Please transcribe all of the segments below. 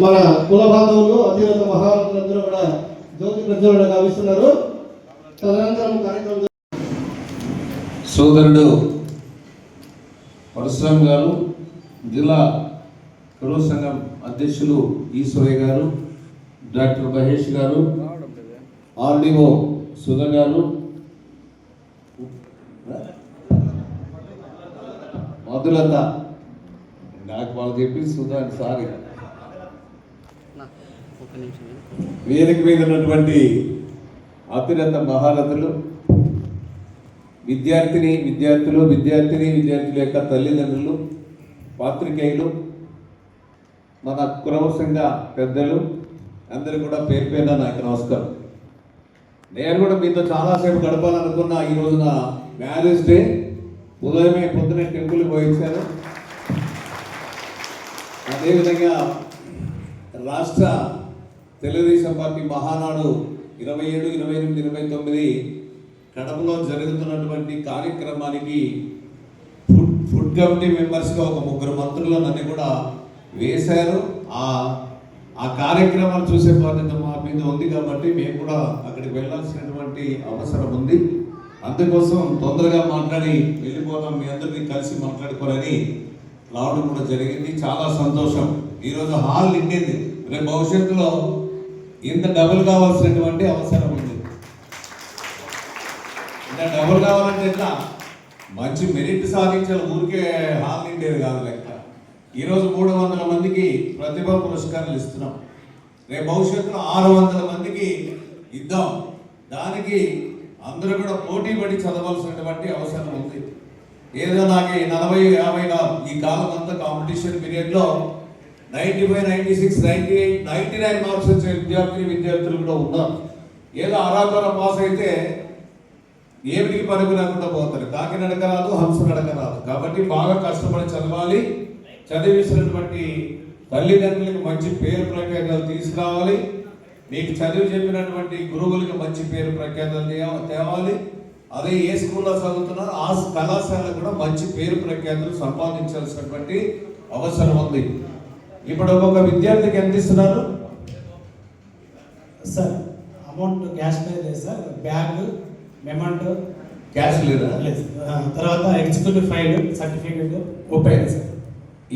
మన కుల బాంధవులు అత్యున్నత మహారాజులందరూ కూడా జ్యోతి ప్రజ్వలన గావిస్తున్నారు. తదనంతరం కార్యక్రమం సోదరుడు పరశురామ్ గారు జిల్లా కరువు సంఘం అధ్యక్షులు ఈశ్వరయ్య గారు డాక్టర్ మహేష్ గారు ఆర్డీఓ సుధ గారు మధులత. నాకు వాళ్ళు చెప్పి సుధా సారీ. వేదిక మీద ఉన్నటువంటి అత్యున్నత మహారథులు విద్యార్థిని విద్యార్థులు విద్యార్థిని విద్యార్థుల యొక్క తల్లిదండ్రులు పాత్రికేయులు మన కురవసంగ పెద్దలు అందరూ కూడా పేరు పేరున నాకు నమస్కారం. నేను కూడా మీతో చాలాసేపు గడపాలనుకున్న ఈ రోజున మ్యారేజ్ డే ఉదయమే పొద్దునే టెంపుల్ పోయించాను. అదేవిధంగా రాష్ట్ర తెలుగుదేశం పార్టీ మహానాడు ఇరవై ఏడు ఇరవై ఎనిమిది ఇరవై తొమ్మిది కడపలో జరుగుతున్నటువంటి కార్యక్రమానికి ఫుడ్ ఫుడ్ కమిటీ మెంబర్స్గా ఒక ముగ్గురు మంత్రులు నన్ను కూడా వేశారు. ఆ ఆ కార్యక్రమాలు చూసే బాధ్యత మా మీద ఉంది కాబట్టి మేము కూడా అక్కడికి వెళ్ళాల్సినటువంటి అవసరం ఉంది. అందుకోసం తొందరగా మాట్లాడి వెళ్ళిపోదాం మీ అందరినీ కలిసి మాట్లాడుకోవాలని రావడం కూడా జరిగింది. చాలా సంతోషం. ఈరోజు హాల్ నిండింది. రేపు భవిష్యత్తులో ఇంత డబుల్ కావాల్సినటువంటి అవసరం ఉంది. ఇంత డబుల్ కావాలంటే ఎట్లా? మంచి మెరిట్ సాధించాలి ఊరికే హాల్ నిండేది కాదు లెక్క. ఈరోజు మూడు వందల మందికి ప్రతిభ పురస్కారాలు ఇస్తున్నాం. రేపు భవిష్యత్తులో ఆరు వందల మందికి ఇద్దాం. దానికి అందరూ కూడా పోటీ పడి చదవాల్సినటువంటి అవసరం ఉంది. ఏదో నాకు నలభై యాభై ఈ కాలం అంతా కాంపిటీషన్ పీరియడ్లో ninety five ninety six ninety eight ninety nine marks వచ్చే విద్యార్థిని విద్యార్థులు కూడా ఉన్నారు. ఏదో అరాకొర పాస్ అయితే ఏమిటికి పరుగు లేకుండా పోతారు? కాకి నడక రాదు హంస నడక రాదు కాబట్టి బాగా కష్టపడి చదవాలి. చదివిస్తున్నటువంటి తల్లిదండ్రులకు మంచి పేరు ప్రఖ్యాతలు తీసుకురావాలి. మీకు చదివి చెప్పినటువంటి గురువులకు మంచి పేరు ప్రఖ్యాతలు తేవాలి. అదే ఏ స్కూల్లో చదువుతున్నారో ఆ కళాశాలకు కూడా మంచి పేరు ప్రఖ్యాతలు సంపాదించాల్సినటువంటి అవసరం ఉంది. ఇప్పుడు ఒక్కొక్క విద్యార్థికి ఎంత ఇస్తున్నారు? సార్ అమౌంట్ క్యాష్ పే లేదు సార్. Bag memento. క్యాష్ లేదా? లేదు తర్వాత ఎగ్జిక్యూటివ్ ఫైల్ సర్టిఫికేట్. ముప్పై ఐదు. సార్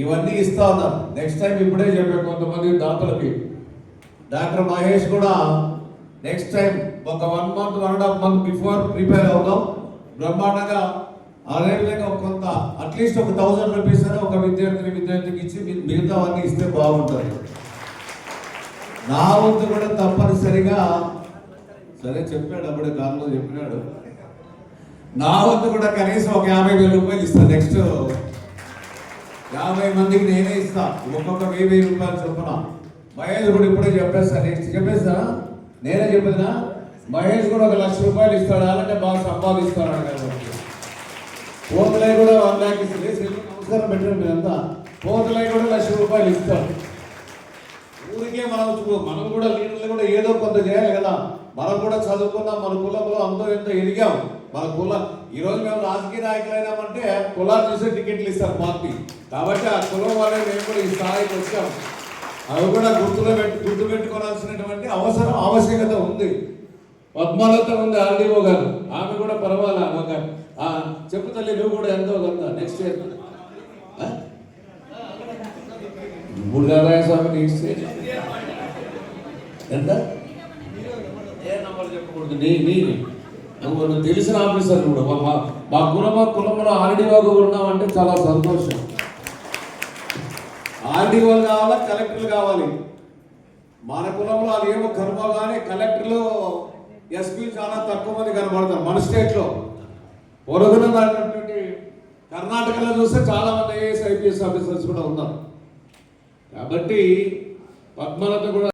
ఇవన్నీ ఇస్తా ఉన్నాం నెక్స్ట్ టైం ఇప్పుడే చెప్పే కొంతమంది దాతలకి. డాక్టర్ మహేష్ కూడా నెక్స్ట్ టైం ఒక one month one and half month before prepare అవుతాం బ్రహ్మాండంగా అదేవిధంగా ఒక కొంత అట్లీస్ట్ ఒక థౌజండ్ రూపీస్ అని ఒక విద్యార్థిని విద్యార్థికి ఇచ్చి మీ- మిగతా ఇస్తే బాగుంటుంది. నా వంతు కూడా తప్పనిసరిగా సరే చెప్పాడు అప్పుడే కారులో చెప్పినాడు. నా వంతు కూడా కనీసం ఒక యాభై వేల రూపాయలు ఇస్తాను నెక్స్ట్ యాభై మందికి నేనే ఇస్తా. ఒక్కొక్క వెయ్యి వెయ్యి రూపాయలు చొప్పున. మహేష్ కూడా ఇప్పుడే చెప్పేస్తా నెక్స్ట్ చెప్పేస్తా? నేనే చెప్పేదినా? మహేష్ కూడా ఒక లక్ష రూపాయలు ఇస్తాడు? అంటే బాగా సంపాదిస్తాడు? కాబట్టి పోతులై కూడా వన్ ల్యాక్ ఇస్తుంది. సెల్లు నమస్కారం పెట్టండి మీరంతా పోతులై కూడా లక్ష రూపాయలు ఇస్తాం ఊరికే మనం మనం కూడా లీడర్లు కూడా ఏదో కొంత చేయాలి కదా. మనం కూడా చదువుకున్నాం మన కులంలో అంతో ఎంతో ఎదిగాం. మన కుల ఈ రోజు మేము రాజకీయ నాయకులైనామంటే కులాలు చూసే టికెట్లు ఇస్తారు పార్టీ. కాబట్టి ఆ కులం వాళ్ళే మేము కూడా ఈ స్థాయికి వచ్చాం. అవి కూడా గుర్తులో పెట్టి గుర్తు పెట్టుకోవాల్సినటువంటి అవసరం ఆవశ్యకత ఉంది. పద్మాలత ఉంది ఆర్డీఓ గారు. ఆమె కూడా పర్వాలా ఒక గారు చెప్పు తల్లి నువ్వు కూడా ఎంతో కొంత నెక్స్ట్ ఇయర్ మూడు నారాయణ స్వామి నెక్స్ట్ ఇయర్ ఎంత? ఏ నంబర్ చెప్పకూడదు నీ నీ. నువ్వు తెలిసిన ఆఫీసర్ కూడా. మా మా- మా కులమ కులంలో ఆర్డీఓగా ఉన్నామంటే చాలా సంతోషం. ఆర్డీఓలు కావాలా కలెక్టర్లు కావాలి? మన కులంలో అది ఏమో కర్మ కలెక్టర్లు ఎస్పీ చాలా తక్కువ మంది కనబడతారు మన స్టేట్లో పొరుగున మారినటువంటి కర్ణాటకలో చూస్తే చాలా మంది ఐఏఎస్ ఐపీఎస్ ఆఫీసర్స్ కూడా ఉన్నారు. కాబట్టి పద్మలత కూడా